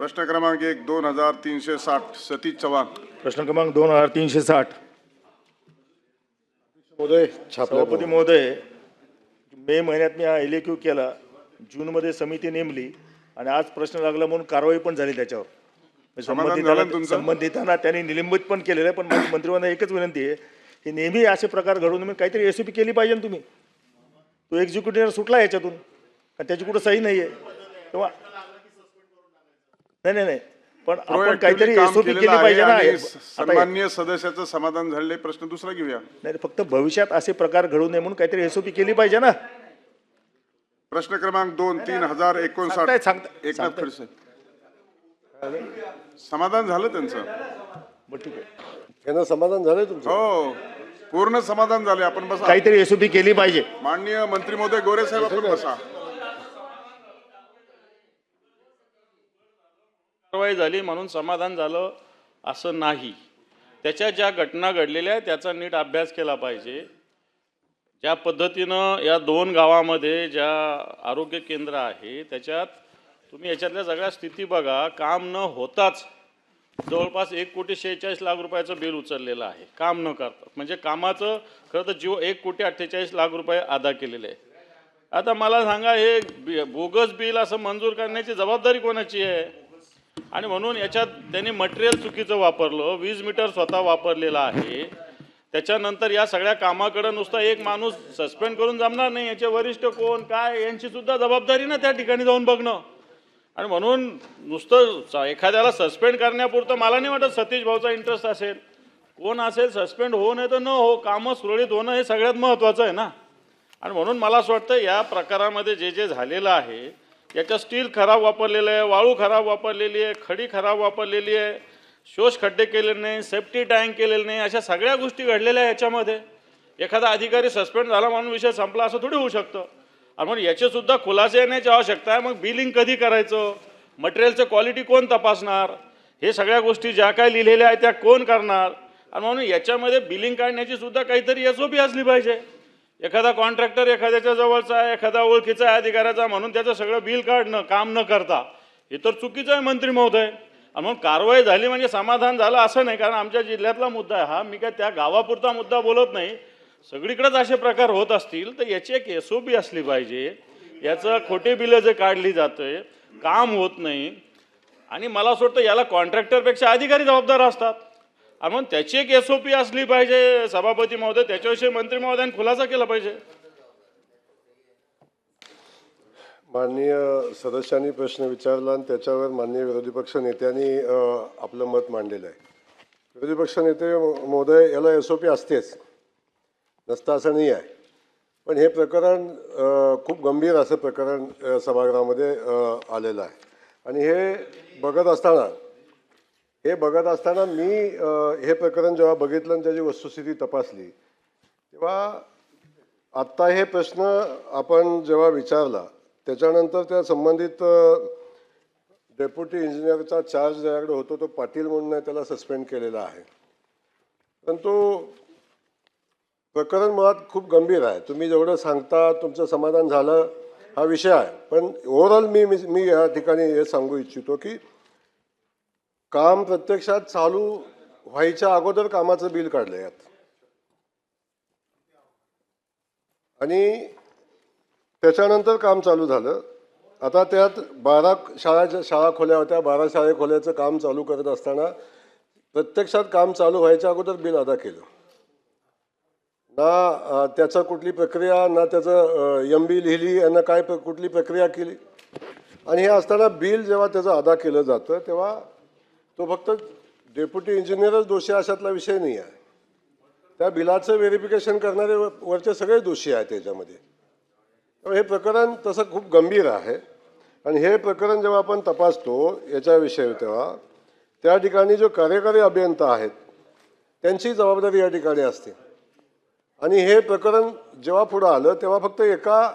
प्रश्न क्रमांक एक दोन हजार तीनशे साठ सतीश चव्हाण. प्रश्न क्रमांक दोन हजार तीनशे साठ. महोदय सभापती महोदय मे महिन्यात मी हा एल केला. जूनमध्ये समिती नेमली आणि आज प्रश्न लागला म्हणून कारवाई पण झाली त्याच्यावर. ना संबंधितांना? संबंधितांना त्यांनी निलंबित पण केलेलं आहे पण माझी मंत्रिमंडळाला एकच विनंती आहे की नेहमी असे प्रकार घडून तुम्ही काहीतरी एस पी केली पाहिजे ना तुम्ही. तो एक्झिक्युटिव्ह सुटला याच्यातून. त्याची कुठं सही नाही आहे तेव्हा नाही नाही नाही. पण आपण काहीतरी एसओपी केली पाहिजे ना. सन्माननीय सदस्याचं समाधान झालेले प्रश्न दुसरा घेऊया. नाही फक्त भविष्यात असे प्रकार घडू नये म्हणून काहीतरी एसओपी केली पाहिजे ना. प्रश्न क्रमांक दोन तीन हजार एकोणसाठ. एकनाथ. खडसे. समाधान झालं त्यांचं? बरं ठीक आहे. यांना समाधान झालंय तुमचं? हो. पूर्ण समाधान झाले आपण बसा. काहीतरी एसओपी केली पाहिजे. माननीय मंत्री महोदय गोरे साहेब आपण बसा. कारवाई झाली म्हणून समाधान झालं असं नाही. त्याच्या ज्या घटना घडलेल्या आहेत त्याचा नीट अभ्यास केला पाहिजे. ज्या पद्धतीनं या दोन गावामध्ये ज्या आरोग्य केंद्र आहे त्याच्यात तुम्ही याच्यातल्या सगळ्या स्थिती बघा. काम न होताच जवळपास एक कोटी शेहेचाळीस लाख रुपयाचं बिल उचललेलं आहे. काम न करता. म्हणजे कामाचं खरं तर जीव एक कोटी अठ्ठेचाळीस लाख रुपये अदा केलेले आहे आता मला सांगा हे बोगस बिल असं मंजूर करण्याची जबाबदारी कोणाची आहे? आणि म्हणून याच्यात त्यांनी मटेरियल चुकीचं वापरलं वीज मीटर स्वतः वापरलेला आहे. त्याच्यानंतर या सगळ्या कामाकडं नुसता एक माणूस सस्पेंड करून जमणार नाही. याचे वरिष्ठ कोण काय यांची सुद्धा जबाबदारी ना त्या ठिकाणी जाऊन बघणं. आणि म्हणून नुसतं एखाद्याला सस्पेंड करण्यापुरतं मला नाही वाटत सतीश भाऊचा इंटरेस्ट असेल. कोण असेल सस्पेंड होऊ नये तर न हो कामं सुरळीत होणं हे सगळ्यात महत्त्वाचं आहे ना. आणि म्हणून मला असं वाटतं या प्रकारामध्ये जे जे झालेलं आहे याच्या स्टील खराब वापरलेलं आहे वाळू खराब वापरलेली आहे खडी खराब वापरलेली आहे शोष खड्डे केलेले नाही सेफ्टी टँक केलेले नाही अशा सगळ्या गोष्टी घडलेल्या आहे याच्यामध्ये. एखादा अधिकारी सस्पेंड झाला म्हणून विषय संपला असं थोडी होऊ शकतं. आणि म्हणून याचेसुद्धा खुलासे येण्याची आवश्यकता आहे. मग बिलिंग कधी करायचं? मटेरियलचं क्वालिटी कोण तपासणार? हे सगळ्या गोष्टी ज्या काय लिहिलेल्या आहेत त्या कोण करणार? आणि म्हणून याच्यामध्ये बिलिंग काढण्याची सुद्धा काहीतरी एस असली पाहिजे. एखादा कॉन्ट्रॅक्टर एखाद्याच्या जवळचा आहे एखादा ओळखीचा आहे अधिकाऱ्याचा म्हणून त्याचं सगळं बिल काढणं काम न करता हे तर चुकीचं आहे मंत्री महोदय. आणि म्हणून कारवाई झाली म्हणजे समाधान झालं असं नाही कारण आमच्या जिल्ह्यातला मुद्दा आहे. हा मी काय त्या गावापुरता मुद्दा बोलत नाही. सगळीकडेच असे प्रकार होत असतील तर याची एक एस ओ बी असली पाहिजे. याचं खोटे बिलं जे काढली जाते काम होत नाही. आणि मला असं वाटतं याला कॉन्ट्रॅक्टरपेक्षा अधिकारी जबाबदार असतात. आणि म्हणून त्याची एक एस ओ पी असली पाहिजे. सभापती महोदय त्याच्याविषयी मंत्री महोदयाने खुलासा केला पाहिजे. माननीय सदस्यांनी प्रश्न विचारला आणि त्याच्यावर माननीय विरोधी पक्ष नेत्यांनी आपलं मत मांडलेलं आहे. विरोधी पक्ष नेते महोदय याला एस ओ पी असतेच. नसतं असं नाही आहे. पण हे प्रकरण खूप गंभीर असं प्रकरण सभागृहामध्ये आलेलं आहे. आणि हे बघत असताना हे बघत असताना मी हे प्रकरण जेव्हा बघितलं आणि त्याची वस्तुस्थिती तपासली तेव्हा आत्ता हे प्रश्न आपण जेव्हा विचारला त्याच्यानंतर त्या संबंधित डेप्युटी इंजिनियरचा चार्ज ज्याकडे होतो तो पाटील म्हणून त्याला सस्पेंड केलेला आहे. परंतु प्रकरण मुळात खूप गंभीर आहे. तुम्ही जेवढं सांगता तुमचं समाधान झालं हा विषय आहे. पण ओव्हरऑल मी मी- मी या ठिकाणी हे सांगू इच्छितो की काम प्रत्यक्षात चालू व्हायच्या अगोदर कामाचं बिल काढलं यात. आणि त्याच्यानंतर काम चालू झालं. आता त्यात बारा शाळाच्या शाळा खोल्या होत्या. बारा शाळे खोल्याचं काम चालू करत असताना प्रत्यक्षात काम चालू व्हायच्या अगोदर बिल अदा केलं. ना त्याचं कुठली प्रक्रिया ना त्याचं एम बी लिहिली ना काय प्र- कुठली प्रक्रिया केली. आणि हे असताना बिल जेव्हा त्याचं अदा केलं जातं तेव्हा तो फक्त डेप्युटी इंजिनियरच दोषी अशातला विषय नाही आहे. त्या बिलाचं व्हेरिफिकेशन करणारे व- वरचे सगळे दोषी आहेत त्याच्यामध्ये. हे प्रकरण तसं खूप गंभीर आहे. आणि हे प्रकरण जेव्हा आपण तपासतो याच्याविषयी तेव्हा त्या ठिकाणी जो कार्यकारी अभियंता आहेत त्यांची जबाबदारी या ठिकाणी असते. आणि हे प्रकरण जेव्हा पुढं आलं तेव्हा फक्त एका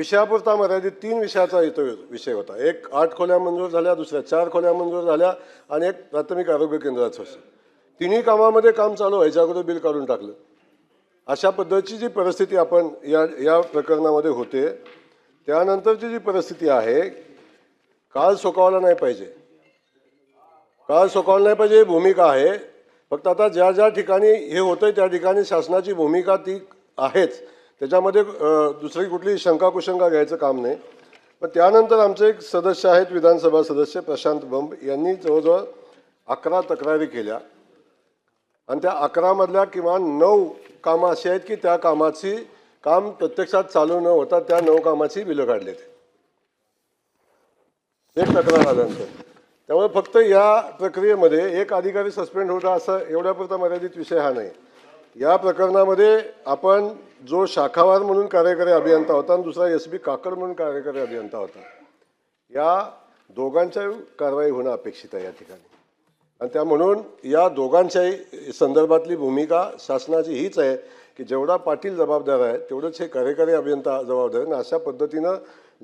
विषयापुरता मर्यादित तीन विषयाचा इथं विषय होता. एक आठ खोल्या मंजूर झाल्या दुसऱ्या चार खोल्या मंजूर झाल्या आणि एक प्राथमिक आरोग्य केंद्राचं असं तिन्ही कामामध्ये काम चालू व्हायच्या अगोदर बिल काढून टाकलं. अशा पद्धतीची जी परिस्थिती आपण या या प्रकरणामध्ये होते त्यानंतरची जी परिस्थिती आहे काळ सोकावला नाही पाहिजे. काळ सोकावला नाही पाहिजे ही भूमिका आहे. फक्त आता ज्या ज्या ठिकाणी हे होतं त्या ठिकाणी शासनाची भूमिका ती आहेच. त्याच्यामध्ये दुसरी कुठली शंका कुशंका घ्यायचं काम नाही. पण त्यानंतर आमचे एक सदस्य आहेत विधानसभा सदस्य प्रशांत बंब यांनी जवळजवळ अकरा तक्रारी केल्या. आणि त्या अकरामधल्या किमान नऊ कामं अशी आहेत की त्या कामाची काम प्रत्यक्षात चालू न होता त्या नऊ कामाची बिलं काढली एक तक्रार आल्यानंतर. त्यामुळे फक्त या प्रक्रियेमध्ये एक अधिकारी सस्पेंड होता असं एवढ्यापुरता मर्यादित विषय हा नाही. या प्रकरणामध्ये आपण जो शाखावार म्हणून कार्यकारी अभियंता होता आणि दुसरा एस बी काकड म्हणून कार्यकारी अभियंता होता या दोघांच्या कारवाई होणं अपेक्षित आहे या ठिकाणी. आणि त्या म्हणून या दोघांच्याही संदर्भातली भूमिका शासनाची हीच आहे की जेवढा पाटील जबाबदार आहे तेवढंच हे कार्यकारी अभियंता जबाबदार आहे. आणि अशा पद्धतीनं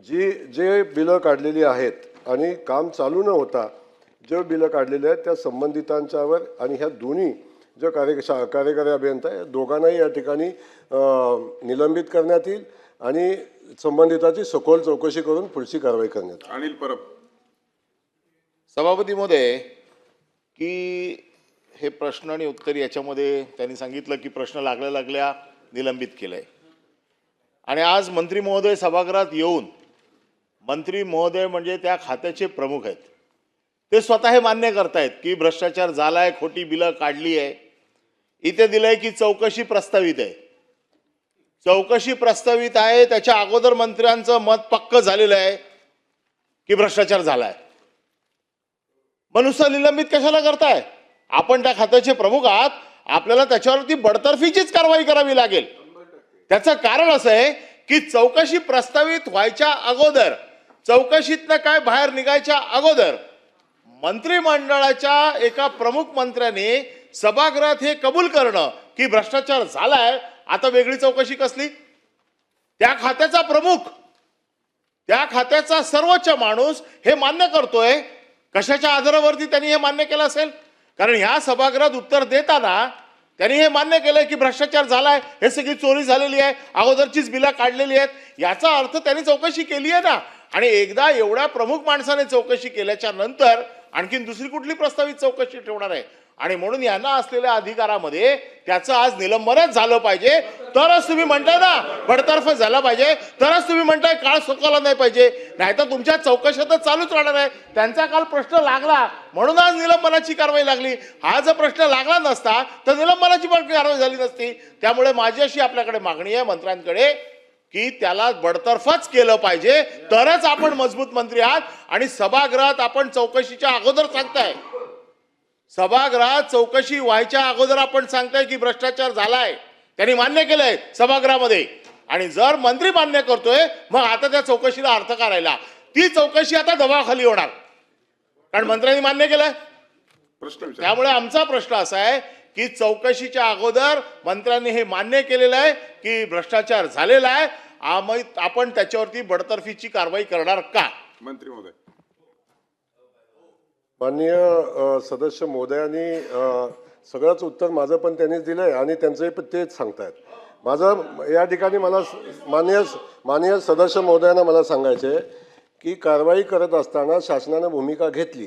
जी जे बिलं काढलेली आहेत आणि काम चालू न होता जे बिलं काढलेली आहेत त्या संबंधितांच्यावर आणि ह्या दोन्ही जो कार्य शा कार्यकारी अभियंता आहे दोघांनाही या ठिकाणी निलंबित करण्यात येईल आणि संबंधिताची सखोल चौकशी करून पुढची कारवाई करण्यात येईल. अनिल परब. सभापती महोदय की हे प्रश्न आणि उत्तर याच्यामध्ये त्यांनी सांगितलं की प्रश्न लागल्या लागल्या निलंबित केलंय. आणि आज मंत्री महोदय सभागृहात येऊन मंत्री महोदय म्हणजे त्या खात्याचे प्रमुख आहेत. ते स्वतः हे मान्य करतायत की भ्रष्टाचार झालाय खोटी बिलं काढली आहे इथे दिलंय की चौकशी प्रस्तावित आहे. चौकशी प्रस्तावित आहे त्याच्या अगोदर मंत्र्यांचं मत पक्क झालेलं आहे की भ्रष्टाचार झालाय. मनुष्य निलंबित कशाला करताय? आपण त्या खात्याचे प्रमुख आहात आपल्याला त्याच्यावरती बडतर्फीचीच कारवाई करावी लागेल. त्याचं कारण असं आहे की चौकशी प्रस्तावित व्हायच्या अगोदर चौकशीतनं काय बाहेर निघायच्या अगोदर मंत्रिमंडळाच्या एका प्रमुख मंत्र्याने सभागृहात हे कबूल करणं की भ्रष्टाचार झालाय आता वेगळी चौकशी कसली? त्या खात्याचा प्रमुख त्या खात्याचा सर्वोच्च माणूस हे मान्य करतोय. कशाच्या आधारावरती त्यांनी हे मान्य केलं असेल? कारण ह्या सभागृहात उत्तर देताना त्यांनी हे मान्य केलंय की भ्रष्टाचार झालाय हे सगळी चोरी झालेली आहे अगोदरचीच बिला काढलेली आहेत. याचा अर्थ त्यांनी चौकशी केली आहे ना. आणि एकदा एवढ्या प्रमुख माणसाने चौकशी केल्याच्यानंतर आणखीन दुसरी कुठली प्रस्तावित चौकशी ठेवणार आहे? आणि म्हणून यांना असलेल्या अधिकारामध्ये त्याचं आज निलंबनच झालं पाहिजे. तरच तुम्ही म्हणताय ना बडतर्फ झाला पाहिजे. तरच तुम्ही म्हणताय काळ सोकवला नाही पाहिजे. नाहीतर तुमच्या चौकशातच चालूच राहणार आहे. त्यांचा काल प्रश्न लागला. म्हणून आज निलंबनाची कारवाई लागली. हा जर प्रश्न लागला नसता तर निलंबनाची पण कारवाई झाली नसती. त्यामुळे माझी अशी आपल्याकडे मागणी आहे मंत्र्यांकडे की त्याला बडतर्फच केलं पाहिजे. तरच आपण मजबूत मंत्री आहात आणि सभागृहात आपण चौकशीच्या अगोदर सांगताय. सभागृहात चौकशी व्हायच्या अगोदर आपण सांगताय की भ्रष्टाचार झालाय. त्यांनी मान्य केलंय सभागृहामध्ये. आणि जर मंत्री मान्य करतोय मग आता त्या चौकशीला अर्थ करायला ती चौकशी आता दबावाखाली होणार. कारण मंत्र्यांनी मान्य केलंय. प्रश्न त्यामुळे आमचा प्रश्न असा आहे की चौकशीच्या अगोदर मंत्र्यांनी हे मान्य केलेलं आहे की भ्रष्टाचार झालेला आहे. आम्ही आपण त्याच्यावरती बडतर्फीची कारवाई करणार का? मंत्री महोदय. माननीय सदस्य महोदयांनी सगळंच उत्तर माझं पण त्यांनीच दिलं आहे आणि त्यांचंही पण तेच सांगतायत. माझं या ठिकाणी मला स- माननीय माननीय सदस्य महोदयांना मला सांगायचं आहे की कारवाई करत असताना शासनानं भूमिका घेतली.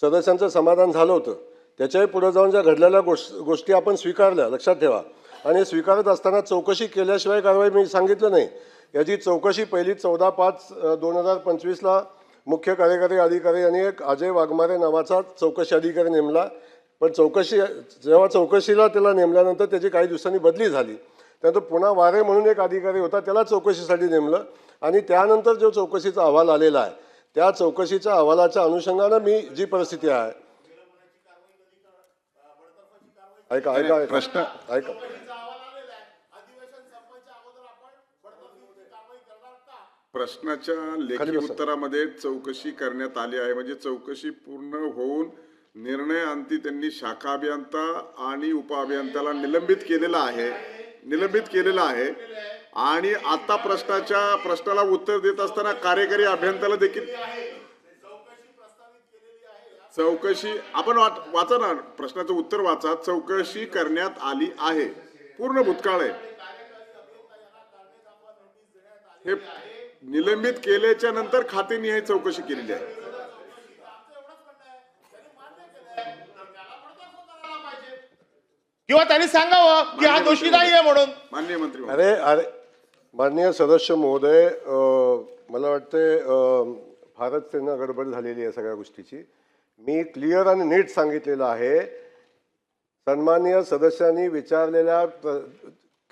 सदस्यांचं समाधान झालं होतं. त्याच्याही पुढे जाऊन ज्या घडलेल्या गोष गोष्टी आपण स्वीकारल्या लक्षात ठेवा. आणि स्वीकारत असताना चौकशी केल्याशिवाय कारवाई मी सांगितलं नाही. याची चौकशी पहिली चौदा पाच दोन हजार पंचवीसला मुख्य कार्यकारी अधिकारी यांनी एक अजय वाघमारे नावाचा चौकशी अधिकारी नेमला. पण चौकशी जेव्हा चौकशीला त्याला नेमल्यानंतर त्याची काही दिवसांनी बदली झाली. त्यानंतर पुन्हा वारे म्हणून एक अधिकारी होता त्याला चौकशीसाठी नेमलं. आणि त्यानंतर जो चौकशीचा अहवाल आलेला आहे त्या चौकशीच्या अहवालाच्या अनुषंगानं मी जी परिस्थिती आहे ऐका ऐका ऐका. प्रश्न ऐका. प्रश्नाच्या लेखी. उत्तरामध्ये चौकशी करण्यात आली आहे. म्हणजे चौकशी पूर्ण होऊन निर्णय अंती त्यांनी शाखा अभियंता आणि उपअभियंत्याला निलंबित केलेला आहे. निलंबित केलेला आहे. आणि आता प्रश्नाच्या प्रश्नाला उत्तर देत असताना कार्यकारी अभियंत्याला देखील चौकशी आपण वाचा ना. प्रश्नाचं उत्तर वाचा. चौकशी करण्यात आली आहे. पूर्ण भूतकाळ आहे. हे निलंबित केल्याच्यानंतर खातेनिहाय चौकशी केलेली आहे. किंवा त्यांनी सांगावं की हा दोषी नाही आहे म्हणून. माननीय मंत्री अरे अरे माननीय सदस्य महोदय मला वाटतंय फारच त्यांना गडबड झालेली आहे सगळ्या गोष्टीची. मी क्लिअर आणि नीट सांगितलेलं आहे. सन्माननीय सदस्यांनी विचारलेल्या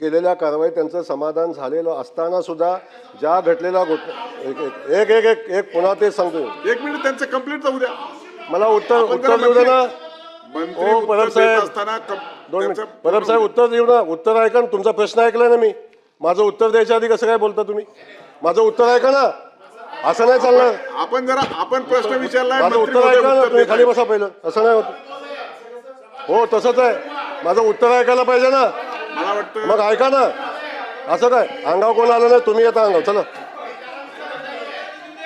केलेल्या कारवाई त्यांचं समाधान झालेलं असताना सुद्धा ज्या घटलेल्या गोष्ट एक एक एक एक एक पुन्हा ते सांगतो. एक मिनिट त्यांचं कंप्लीट जाऊ द्या. मला उत्तर उत्तर देऊ दे ना उत्तर परब साहेब. दोन मिनिट. परब साहेब उत्तर देऊ ना. उत्तर ऐका ना. तुमचा प्रश्न ऐकला ना मी. माझं उत्तर द्यायच्या आधी कसं काय बोलता तुम्ही? माझं उत्तर ऐका ना. असं नाही चालणार. आपण जरा आपण प्रश्न विचारलाय माझं उत्तर ऐका ना. तुम्ही खाली. बसा पहिलं. असं नाही होत. हो तसंच आहे. माझं उत्तर ऐकायला पाहिजे ना. मग ऐका ना. असं काय? अंगाव कोण आलं नाही? तुम्ही येता अंगाव चला.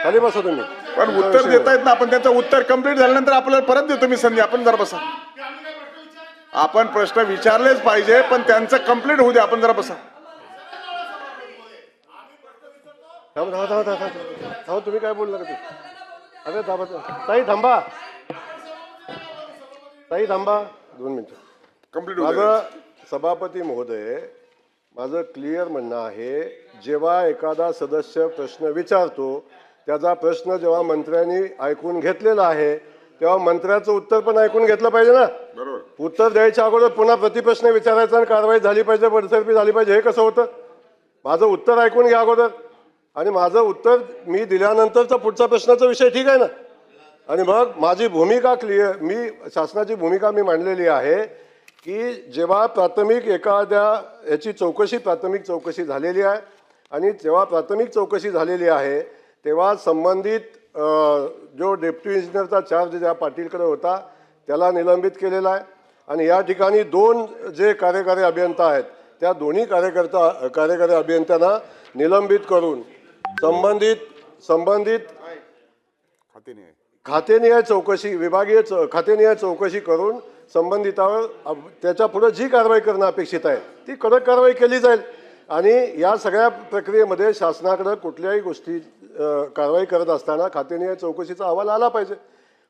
खाली बसा तुम्ही. पण उत्तर देता येत ना आपण त्यांचं उत्तर कंप्लीट झाल्यानंतर आपल्याला परत देतो मी संधी. आपण जरा बसा. आपण प्रश्न विचारलेच पाहिजे पण त्यांचं कंप्लीट होऊ द्या आपण जरा बसा. थांब थांबा थांबा थांबा थांबा. थांबा तुम्ही काय बोलला का ते? अरे थांबा. ताई थांबा. ताई थांबा. दोन मिनिटं. द्या माझं सभापती महोदय माझं क्लिअर म्हणणं आहे जेव्हा एखादा सदस्य प्रश्न विचारतो त्याचा प्रश्न जेव्हा मंत्र्यांनी ऐकून घेतलेला आहे तेव्हा मंत्र्याचं उत्तर पण ऐकून घेतलं पाहिजे ना? बरोबर. उत्तर द्यायच्या अगोदर पुन्हा प्रतिप्रश्न विचारायचा आणि कारवाई झाली पाहिजे बडतर्फी झाली पाहिजे हे कसं होतं? माझं उत्तर ऐकून घ्या अगोदर. आणि माझं उत्तर मी दिल्यानंतरचा पुढचा प्रश्नाचा विषय ठीक आहे ना? आणि मग माझी भूमिका क्लिअर मी शासनाची भूमिका मी मांडलेली आहे की जेव्हा प्राथमिक एखाद्या याची चौकशी प्राथमिक चौकशी झालेली आहे आणि जेव्हा प्राथमिक चौकशी झालेली आहे तेव्हा संबंधित जो डेप्टी इंजिनियरचा चार्ज ज्या पाटीलकडे होता त्याला निलंबित केलेला आहे. आणि या ठिकाणी दोन जे कार्यकारी अभियंता आहेत त्या दोन्ही कार्यकर्ता कार्यकारी अभियंत्यांना निलंबित करून संबंधित संबंधित खाते नाही. खातेनिहाय चौकशी विभागीय चौ खातेनिहाय चौकशी करून संबंधितावर त्याच्या पुढं जी कारवाई करणं अपेक्षित आहे ती कडक कारवाई केली जाईल. आणि या सगळ्या प्रक्रियेमध्ये शासनाकडं कुठल्याही गोष्टी कारवाई करत असताना खातेनिहाय चौकशीचा अहवाल आला पाहिजे.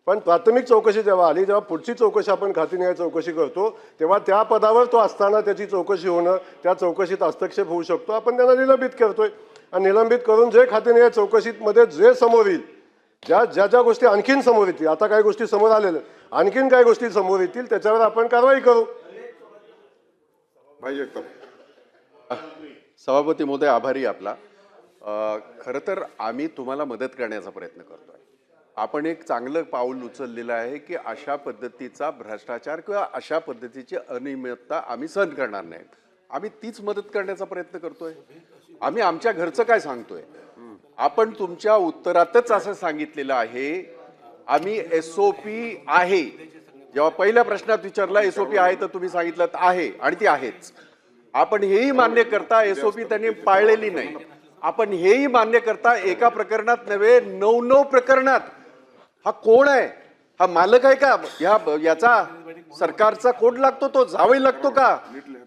पण प्राथमिक चौकशी जेव्हा आली जेव्हा पुढची चौकशी आपण खातेनिहाय चौकशी करतो तेव्हा त्या पदावर तो असताना त्याची चौकशी होणं त्या चौकशीत हस्तक्षेप होऊ शकतो. आपण त्यांना निलंबित करतोय. आणि निलंबित करून जे खातेनिहाय चौकशीमध्ये जे समोर येईल ज्या ज्या ज्या गोष्टी आणखीन समोर येतील आता काही गोष्टी समोर आलेल्या आणखीन काही गोष्टी समोर येतील त्याच्यावर आपण कारवाई करू. भाई जगताप सभापती महोदय आभारी आपला. खरं तर आम्ही तुम्हाला मदत करण्याचा प्रयत्न करतोय. आपण एक चांगलं पाऊल उचललेलं आहे की अशा पद्धतीचा भ्रष्टाचार किंवा अशा पद्धतीची अनियमितता आम्ही सहन करणार नाही आम्ही तीच मदत करण्याचा प्रयत्न करतोय. आम्ही आमच्या घरचं काय सांगतोय? आपण तुमच्या उत्तरातच असं सांगितलेलं आहे. आम्ही एस ओ पी आहे. जेव्हा पहिल्या प्रश्नात विचारला एस ओ पी आहे तर तुम्ही सांगितलं आहे आणि ती आहेच. आपण हेही मान्य करता एसओपी त्यांनी पाळलेली नाही. आपण हेही मान्य करता एका प्रकरणात नव्हे नऊ नऊ प्रकरणात. हा कोण आहे? हा मालक आहे का? ह्या याचा सरकारचा कोड लागतो तो? जावे लागतो का?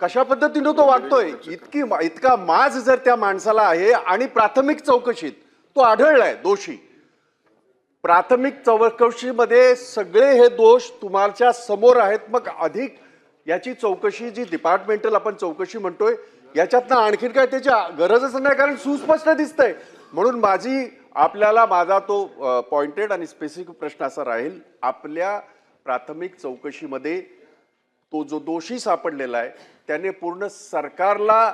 कशा पद्धतीनं तो वागतोय? इतकी इतका माज जर त्या माणसाला आहे आणि प्राथमिक चौकशीत. तो आढळलाय दोषी. प्राथमिक चौकशीमध्ये सगळे हे दोष तुमच्यासमोर आहेत मग अधिक याची चौकशी जी डिपार्टमेंटल आपण चौकशी म्हणतोय याच्यातनं आणखीन काय त्याची गरजच नाही कारण सुस्पष्ट दिसतंय. म्हणून माझी आपल्याला माझा तो पॉइंटेड आणि स्पेसिफिक प्रश्न असा राहील आपल्या प्राथमिक चौकशीमध्ये तो जो दोषी सापडलेला आहे त्याने पूर्ण सरकारला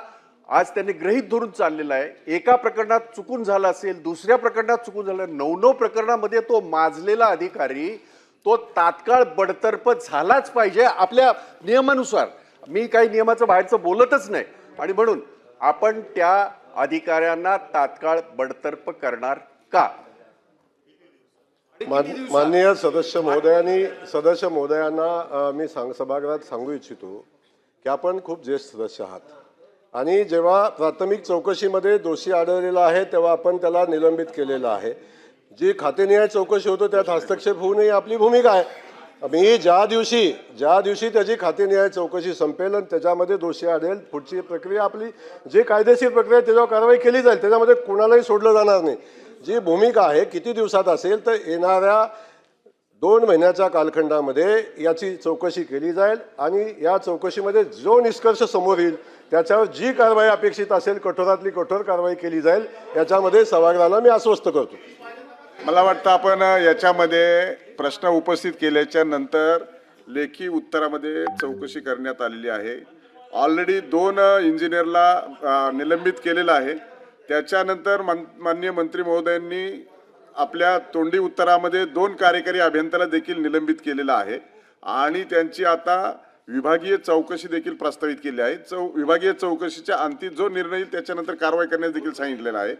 आज त्यांनी गृहीत धरून चाललेला आहे. एका प्रकरणात चुकून झालं असेल दुसऱ्या प्रकरणात चुकून झालं नऊ नऊ प्रकरणामध्ये तो माजलेला अधिकारी तो तात्काळ बडतर्फ झालाच पाहिजे आपल्या नियमानुसार. मी काही नियमाचं बाहेरचं बोलतच नाही. आणि म्हणून आपण त्या अधिकाऱ्यांना तात्काळ बडतर्फ करणार का? मान- माननीय सदस्य महोदयांनी सदस्य महोदयांना मी सांग सभागृहात सांगू इच्छितो की आपण खूप ज्येष्ठ सदस्य आहात. आणि जेव्हा प्राथमिक चौकशीमध्ये दोषी आढळलेला आहे तेव्हा आपण त्याला निलंबित केलेलं आहे. जी खातेनिहाय चौकशी होतो त्यात हस्तक्षेप होऊ नये आपली भूमिका आहे. मी ज्या दिवशी ज्या दिवशी त्याची खातेनिहाय चौकशी संपेल आणि त्याच्यामध्ये दोषी आढळेल पुढची प्रक्रिया आपली जे कायदेशीर प्रक्रिया आहे त्याच्यावर कारवाई केली जाईल त्याच्यामध्ये कुणालाही सोडलं जाणार नाही. जी भूमिका आहे किती दिवसात असेल तर येणाऱ्या दोन महिन्याच्या कालखंडामध्ये याची चौकशी केली जाईल आणि या चौकशीमध्ये जो निष्कर्ष समोर येईल त्याच्यावर जी कारवाई अपेक्षित असेल कठोरातली कठोर कारवाई केली जाईल याच्यामध्ये सभागृहाला मी आश्वस्त करतो. मला वाटतं आपण याच्यामध्ये प्रश्न उपस्थित केल्याच्यानंतर लेखी उत्तरामध्ये चौकशी करण्यात आलेली आहे. ऑलरेडी दोन इंजिनियरला निलंबित केलेलं आहे. त्याच्यानंतर मन माननीय मंत्री महोदयांनी आपल्या तोंडी उत्तरामध्ये दोन कार्यकारी अभियंत्याला देखील निलंबित केलेलं आहे. आणि त्यांची आता विभागीय चौकशी देखील प्रस्तावित केली आहे. चौ विभागीय चौकशीच्या अंती जो निर्णय येईल त्याच्यानंतर कारवाई करण्यास देखील सांगितलेलं आहे.